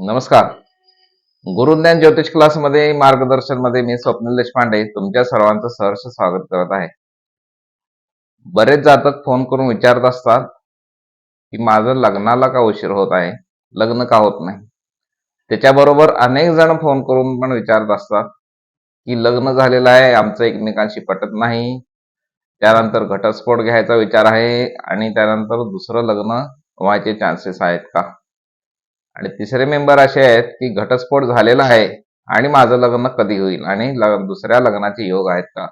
नमस्कार. गुरुज्ञान ज्योतिष क्लासमध्ये मार्गदर्शनमध्ये मी स्वप्नील देशपांडे तुमच्या सर्वांचं सहर्ष स्वागत करत आहे. बरेच जातक फोन करून विचारत असतात की माझं लग्नाला का उशीर होत आहे? लग्न का होत नाही? त्याच्याबरोबर अनेक जण फोन करून पण विचारत असतात की लग्न झालेलं आहे आमचं एकमेकांशी पटत नाही. त्यानंतर घटस्फोट घ्यायचा विचार आहे आणि त्यानंतर दुसरं लग्न व्हायचे चान्सेस आहेत का? आणि तिसरे मेंबर असे आहेत की घटस्फोट झालेला आहे आणि माझं लग्न कधी होईल आणि दुसऱ्या लग्नाचे योग आहेत का?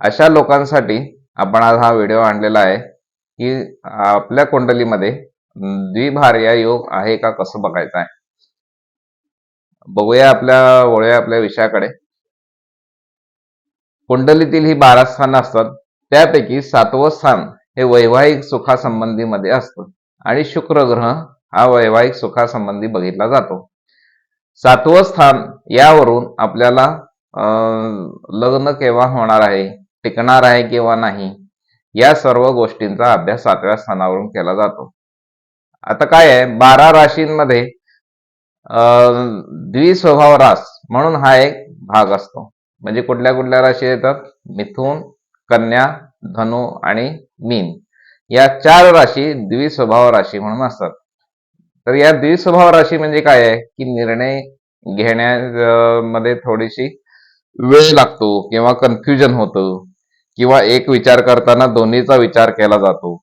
अशा लोकांसाठी आपण आज हा व्हिडिओ आणलेला आहे की आपल्या कुंडलीमध्ये द्विभार्या योग आहे का कसं बघायचं आहे? बघूया आपल्या वळूया आपल्या विषयाकडे. कुंडलीतील ही बारा स्थान असतात. त्यापैकी सातवं स्थान हे वैवाहिक सुखासंबंधीमध्ये असतं. आणि शुक्र ग्रह हा वैवाहिक सुखासंबंधी बघितला जातो. सातवं स्थान यावरून आपल्याला अं, लग्न केव्हा होणार आहे टिकणार आहे किंवा नाही या सर्व गोष्टींचा अभ्यास सातव्या स्थानावरून केला जातो. आता काय आहे बारा राशींमध्ये द्विस्वभाव रास म्हणून हा एक भाग असतो. म्हणजे कुठल्या कुठल्या राशी येतात? मिथुन कन्या धनु आणि मीन. या चार राशी द्विस्वभाव राशी म्हणून असतात. तर या द्विस्वभाव राशी म्हणजे काय आहे? की निर्णय घेण्यामध्ये थोडीशी वेळ लागतो किंवा कन्फ्युजन होतं किंवा एक विचार करताना दोन्हीचा विचार केला जातो.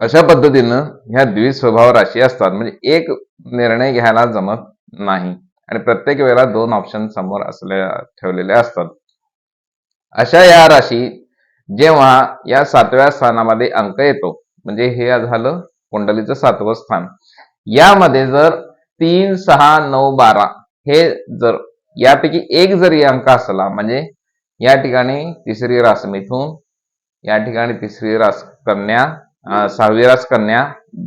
अशा पद्धतीनं ह्या द्विस्वभाव राशी असतात. म्हणजे एक निर्णय घ्यायला जमत नाही आणि प्रत्येक वेळेला दोन ऑप्शन समोर असले ठेवलेले असतात. अशा या राशी जेव्हा या सातव्या स्थानामध्ये अंक येतो. म्हणजे हे झालं कुंडलीचं सातवं स्थान. यामध्ये जर तीन सहा नऊ बारा हे जर यापैकी एक जरी अंक असला म्हणजे या ठिकाणी तिसरी रास मिथून या ठिकाणी तिसरी रास कन्या सहावी रास कन्या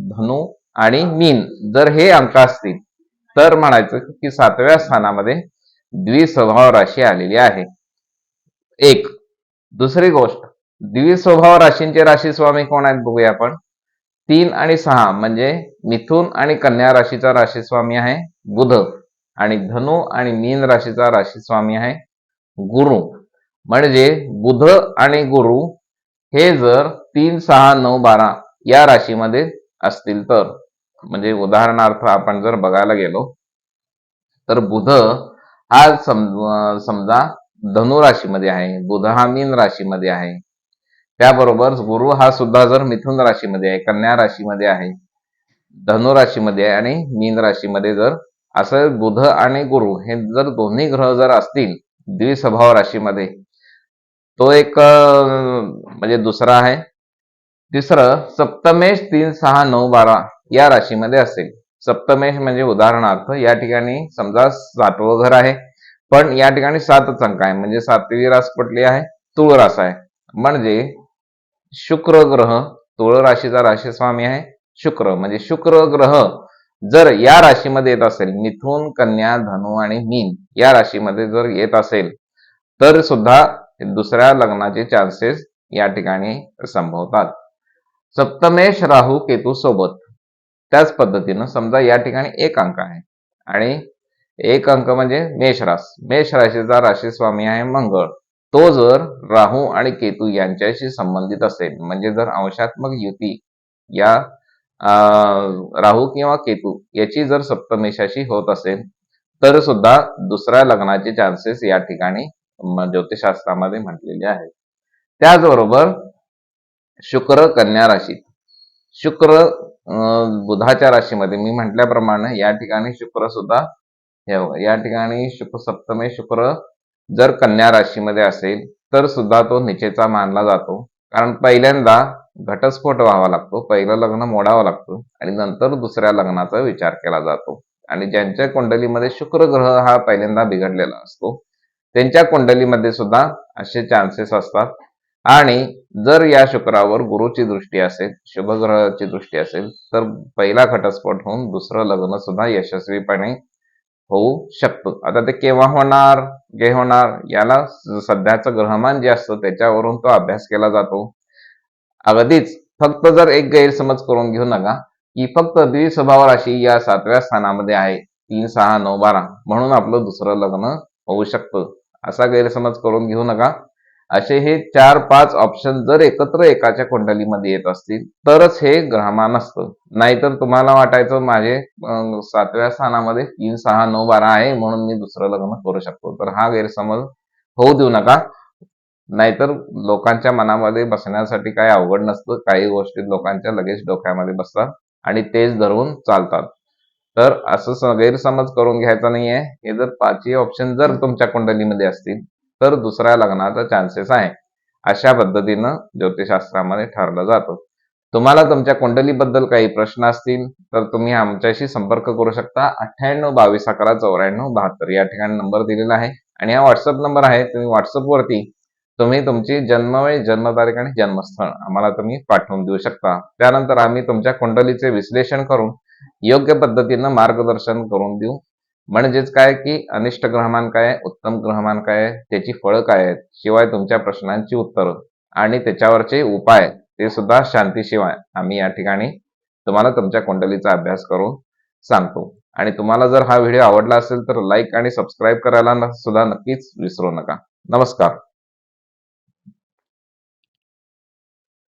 धनु आणि मीन जर हे अंक असतील तर म्हणायचं की सातव्या स्थानामध्ये द्विस्वभाव राशी आलेली आहे. एक दुसरी गोष्ट द्विस्वभाव राशींचे राशी स्वामी कोण आहेत बघूया आपण. तीन आणि सहा म्हणजे मिथुन आणि कन्या राशीचा राशी स्वामी आहे बुध. आणि धनु आणि मीन राशीचा राशी स्वामी आहे गुरु. म्हणजे बुध आणि गुरु हे जर तीन सहा नऊ बारा या राशीमध्ये असतील तर म्हणजे उदाहरणार्थ आपण जर बघायला गेलो तर बुध हा सम समजा धनु राशीमध्ये आहे बुध हा मीन राशीमध्ये आहे त्याबरोबर गुरु हा सुद्धा जर मिथुन राशीमध्ये आहे कन्या राशीमध्ये आहे धनु राशीमध्ये आहे आणि मीन राशीमध्ये जर असं बुध आणि गुरु हे जर दोन्ही ग्रह जर असतील द्विस्वभाव राशीमध्ये तो एक म्हणजे दुसरा आहे. तिसरं सप्तमेश तीन सहा नऊ बारा या राशीमध्ये असेल. सप्तमेश म्हणजे उदाहरणार्थ या ठिकाणी समजा सातवं घर आहे पण या ठिकाणी सातच अंक आहे म्हणजे सातवी रास पटली आहे तुळ रास आहे. म्हणजे शुक्र ग्रह तुळ राशीचा राशी स्वामी आहे. शुक्र म्हणजे शुक्र ग्रह. जर या राशीमध्ये येत असेल मिथून कन्या धनु आणि मीन या राशीमध्ये जर येत असेल तर सुद्धा दुसऱ्या लग्नाचे चान्सेस या ठिकाणी संभवतात. सप्तमेश राहू केतू सोबत. त्याच पद्धतीनं समजा या ठिकाणी एक अंक आहे. आणि एक अंक म्हणजे मेष रास मेष राशीचा राशी स्वामी आहे मंगळ. तो जर राहू आणि केतू यांच्याशी संबंधित असेल म्हणजे जर अंशात्मक युती या राहू किंवा केतू याची जर सप्तमेशाशी होत असेल तर सुद्धा दुसऱ्या लग्नाचे चान्सेस या ठिकाणी ज्योतिषशास्त्रामध्ये म्हटलेले आहेत. त्याचबरोबर शुक्र कन्या राशीत शुक्र बुधाच्या राशीमध्ये मी म्हटल्याप्रमाणे या ठिकाणी शुक्र सुद्धा या ठिकाणी शुक्र सप्तमे शुक्र जर कन्या राशीमध्ये असेल तर सुद्धा तो निचेचा मानला जातो. कारण पहिल्यांदा घटस्फोट व्हावा लागतो पहिलं लग्न मोडावं लागतं आणि नंतर दुसऱ्या लग्नाचा विचार केला जातो. आणि ज्यांच्या कुंडलीमध्ये शुक्र ग्रह हा पहिल्यांदा बिघडलेला असतो त्यांच्या कुंडलीमध्ये सुद्धा असे चान्सेस असतात. आणि जर या शुक्रावर गुरुची दृष्टी असेल शुभग्रहाची दृष्टी असेल तर पहिला घटस्फोट होऊन दुसरं लग्न सुद्धा यशस्वीपणे होऊ शकतं. आता ते केव्हा होणार जे होणार याला सध्याचं ग्रहमान जे असतं त्याच्यावरून तो अभ्यास केला जातो. अगदीच फक्त जर एक गैरसमज करून घेऊ नका की फक्त द्विस्वभाव राशी या सातव्या स्थानामध्ये आहे तीन सहा नऊ बारा म्हणून आपलं दुसरं लग्न होऊ शकतं. असा गैरसमज करून घेऊ नका. असे हे चार पाच ऑप्शन जर एकत्र एकाच्या कुंडलीमध्ये येत असतील तरच हे ग्रहमान असतं. नाहीतर तुम्हाला वाटायचं माझे सातव्या स्थानामध्ये तीन सहा नऊ बारा आहे म्हणून मी दुसरं लग्न करू शकतो. तर हा गैरसमज होऊ देऊ नका. नाहीतर लोकांच्या मनामध्ये बसण्यासाठी काही अवघड नसतं. काही गोष्टी लोकांच्या लगेच डोक्यामध्ये बसतात आणि तेच धरून चालतात. तर असं गैरसमज करून घ्यायचा नाहीये. हे जर पाचही ऑप्शन जर तुमच्या कुंडलीमध्ये असतील तर दुसऱ्या लग्नाचा चान्सेस आहे. अशा पद्धतीनं ज्योतिषशास्त्रामध्ये ठरलं जातं. तुम्हाला तुमच्या कुंडलीबद्दल काही प्रश्न असतील तर तुम्ही आमच्याशी संपर्क करू शकता. अठ्ठ्याण्णव बावीस अकरा चौऱ्याण्णव बहात्तर. या ठिकाणी नंबर दिलेला आहे. आणि हा व्हॉट्सअप नंबर आहे. तुम्ही व्हॉट्सअपवरती तुम्ही तुमची जन्मवेळ जन्मतारीख आणि जन्मस्थळ आम्हाला तुम्ही पाठवून देऊ शकता. त्यानंतर आम्ही तुमच्या कुंडलीचे विश्लेषण करून योग्य पद्धतीनं मार्गदर्शन करून देऊ. म्हणजेच काय की अनिष्ट ग्रहमान काय आहे, उत्तम ग्रहमान काय आहे, त्याची फळं काय आहेत शिवाय तुमच्या प्रश्नांची उत्तरं आणि त्याच्यावरचे उपाय ते सुद्धा शांतीशिवाय आम्ही या ठिकाणी तुम्हाला तुमच्या कुंडलीचा अभ्यास करून सांगतो. आणि तुम्हाला जर हा व्हिडिओ आवडला असेल तर लाईक आणि सबस्क्राईब करायला सुद्धा नक्कीच विसरू नका. नमस्कार.